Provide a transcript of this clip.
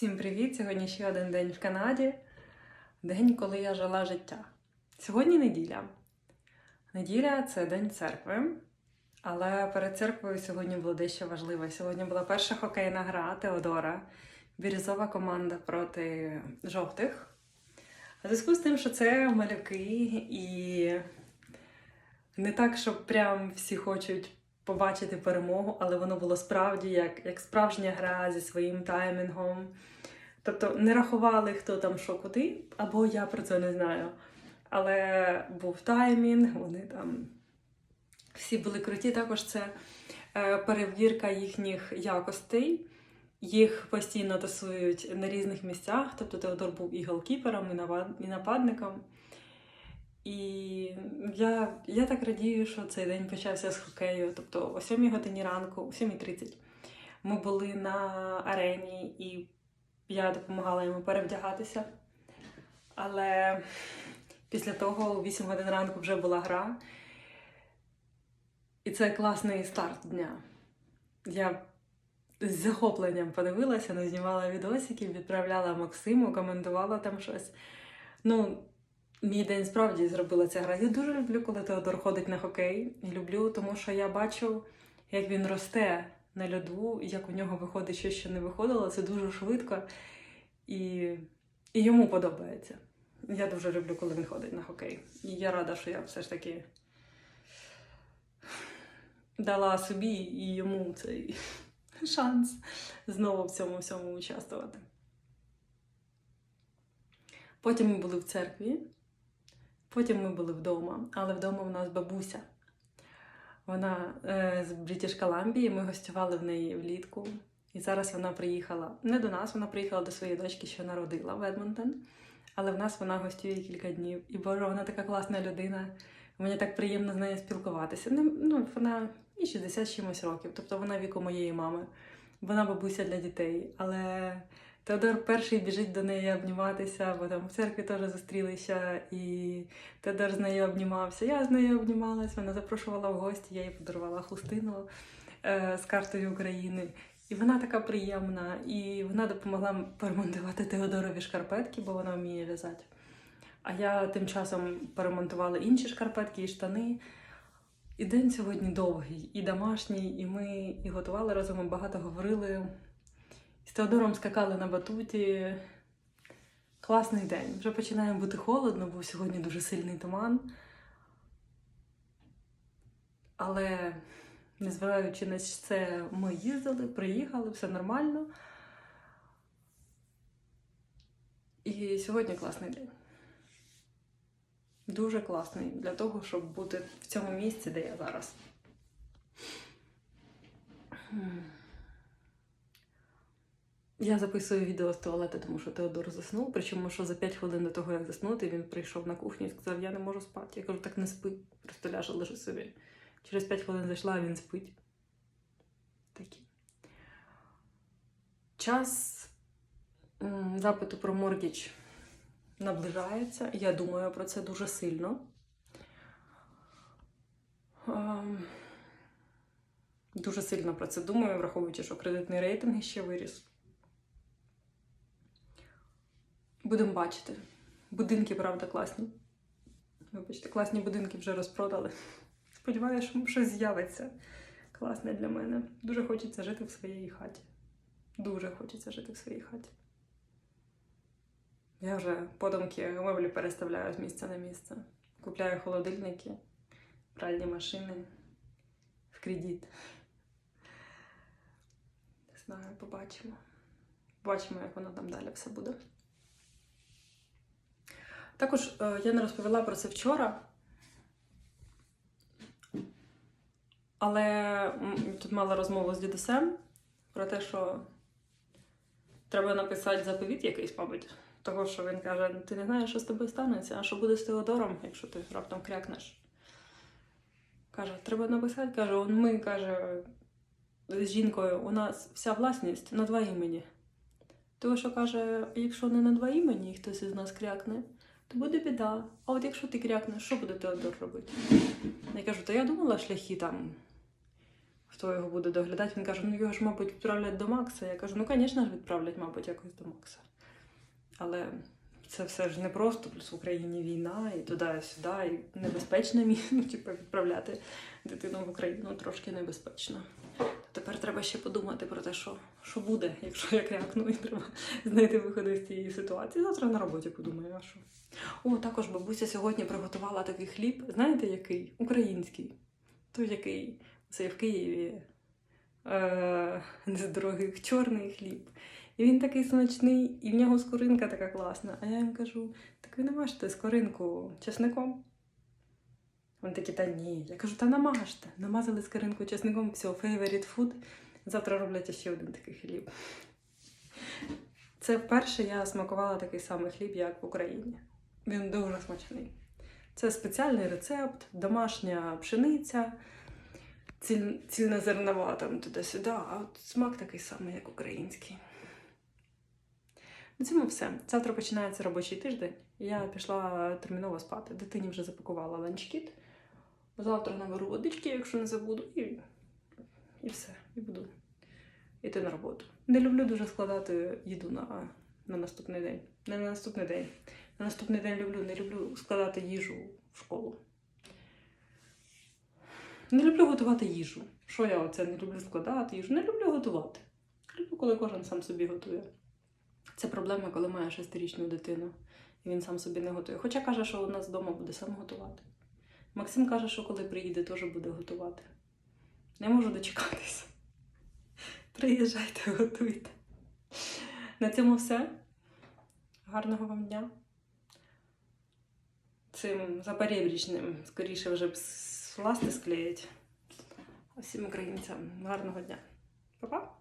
Всім привіт! Сьогодні ще один день в Канаді. День, коли я жила життя. Сьогодні неділя. Неділя це день церкви. Але перед церквою сьогодні було дещо важливе. Сьогодні була перша хокейна гра Теодора, бірюзова команда проти жовтих. У зв'язку з тим, що це малюки, і не так, що прям всі хочуть побачити перемогу, але воно було справді як, як справжня гра зі своїм таймінгом. Тобто не рахували, хто там що куди, або я про це не знаю. Але був таймінг, вони там всі були круті. Також це е, перевірка їхніх якостей. Їх постійно тасують на різних місцях. Тобто Теодор був і голкіпером, і нападником. І я, я так радію, що цей день почався з хокею. Тобто о 7 годині ранку, о 7.30 ми були на арені, і я допомагала йому перевдягатися. Але після того, о 8 годин ранку, вже була гра. І це класний старт дня. Я з захопленням подивилася, не знімала відосики, відправляла Максиму, коментувала там щось. Ну, Мій день справді зробила ця гра. Я дуже люблю, коли Теодор ходить на хокей. Люблю, тому що я бачу, як він росте на льоду, як у нього виходить щось, що не виходило. Це дуже швидко і, і йому подобається. Я дуже люблю, коли він ходить на хокей. І я рада, що я все ж таки дала собі і йому цей шанс знову в цьому всьому участвувати. Потім ми були в церкві. Потім ми були вдома, але вдома в нас бабуся. Вона е, з Брітіш Коламбії, ми гостювали в неї влітку. І зараз вона приїхала не до нас, вона приїхала до своєї дочки, що народила в Едмонтон. Але в нас вона гостює кілька днів. І Боже, вона така класна людина. Мені так приємно з нею спілкуватися. Ну, вона і 60 чимось років, тобто вона віку моєї мами. Вона бабуся для дітей. Але Теодор перший біжить до неї обніматися, бо там в церкві теж зустрілися, і Теодор з нею обнімався. Я з нею обнімалась, вона запрошувала в гості, я їй подарувала хустину е, з картою України. І вона така приємна, і вона допомогла поремонтувати Теодорові шкарпетки, бо вона вміє в'язати. А я тим часом поремонтувала інші шкарпетки і штани. І день сьогодні довгий, і домашній, і ми і готували разом, і багато говорили. З Теодором скакали на батуті. Класний день. Вже починає бути холодно, бо сьогодні дуже сильний туман. Але, незважаючи на це, ми їздили, приїхали, все нормально. І сьогодні класний день. Дуже класний для того, щоб бути в цьому місці, де я зараз. Я записую відео з туалету, тому що Теодор заснув. Причому, що за 5 хвилин до того, як заснути, він прийшов на кухню і сказав, я не можу спати. Я кажу, так не спи, просто ляже, лежи собі. Через 5 хвилин зайшла, а він спить. Такі. Час запиту про моргіч наближається. Я думаю про це дуже сильно. Ем, Дуже сильно про це думаю, враховуючи, що кредитний рейтинг ще виріс. Будемо бачити. Будинки, правда, класні. Вибачте, класні будинки вже розпродали. Сподіваюся, що щось з'явиться класне для мене. Дуже хочеться жити в своїй хаті. Дуже хочеться жити в своїй хаті. Я вже подумки меблі переставляю з місця на місце. Купляю холодильники, пральні машини в кредит. Не знаю, побачимо. Побачимо, як воно там далі все буде. Також е, я не розповіла про це вчора. Але тут мала розмову з дідусем про те, що треба написати заповіт якийсь, мабуть. Того, що він каже, ти не знаєш, що з тобою станеться, а що буде з Теодором, якщо ти раптом крякнеш. Каже, треба написати, каже, он ми, каже, з жінкою, у нас вся власність на два імені. Того, що каже, якщо не на два імені і хтось із нас крякне, то буде біда. А от якщо ти крякнеш, що буде Теодор робити? Я кажу, та я думала, шляхи там хто його буде доглядати. Він каже: ну його ж, мабуть, відправлять до Макса. Я кажу, ну, звісно ж, відправлять, мабуть, якось до Макса. Але це все ж не просто, плюс в Україні війна, і туди, сюди, і небезпечно мі- ну, типу, відправляти дитину в Україну трошки небезпечно. Тепер треба ще подумати про те, що, що буде, якщо я крякну, і треба знайти виходи з цієї ситуації. Завтра на роботі подумаю, а що. О, також бабуся сьогодні приготувала такий хліб. Знаєте, який? Український. Той, який це в Києві е, з дорогих, чорний хліб. І він такий смачний, і в нього скоринка така класна. А я їм кажу: так ви намажте скоринку чесником. Вони такі, та ні. Я кажу, та намажте. Намазали скоринку чесником, все, favorite food. Завтра роблять ще один такий хліб. Це вперше я смакувала такий самий хліб, як в Україні. Він дуже смачний. Це спеціальний рецепт, домашня пшениця, ціль, цільнозернова там туди-сюди, а от смак такий самий, як український. На цьому все. Завтра починається робочий тиждень. Я пішла терміново спати. Дитині вже запакувала ланчкіт. Завтра наберу водички, якщо не забуду, і, і все. І буду йти на роботу. Не люблю дуже складати їду на, на наступний день. Не на наступний день. На наступний день люблю, не люблю складати їжу в школу. Не люблю готувати їжу. Що я оце не люблю складати їжу? Не люблю готувати. Люблю, коли кожен сам собі готує. Це проблема, коли має шестирічну дитину, і він сам собі не готує. Хоча каже, що у нас вдома буде сам готувати. Максим каже, що коли приїде, теж буде готувати. Не можу дочекатися. Приїжджайте, готуйте. На цьому все. Гарного вам дня. Цим запорєбрічним скоріше вже б с- ласти склеїть. Всім українцям гарного дня. Па-па!